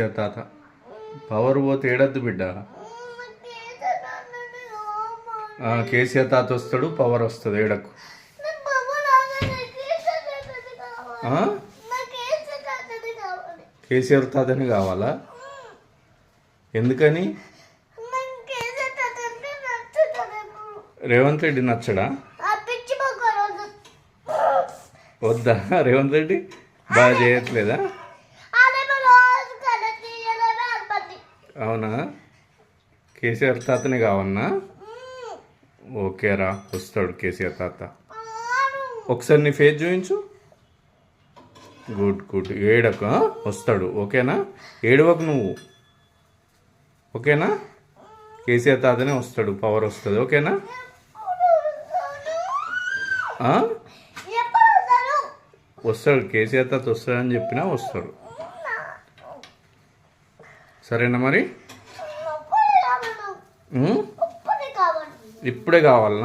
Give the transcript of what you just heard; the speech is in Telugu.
తాత. పవర్ పోతే ఏడద్దు బిడ్డ? కేసీఆర్ తాత వస్తాడు పవర్ వస్తుంది ఏడకు. కేసీఆర్ తాతని కావాలా? ఎందుకని? రేవంత్ రెడ్డి నచ్చడా? వద్దా? రేవంత్ రెడ్డి? బాగా చేయట్లేదా? అవునా? కేసీఆర్ తాతనే కావన్నా? ఓకే రా వస్తాడు కేసీఆర్ తాత. ఒకసారి నీ ఫేస్ చూపించు. Good good. ఏడక వస్తాడు. ఓకేనా? ఏడవకు నువ్వు. ఓకేనా? కేసీఆర్ తాతనే వస్తాడు. పవర్ వస్తుంది. ఓకేనా? వస్తాడు. కేసీఆర్ తాత వస్తాడని చెప్పినా వస్తాడు. సరేనా మరి? ఇప్పుడే కావాలనా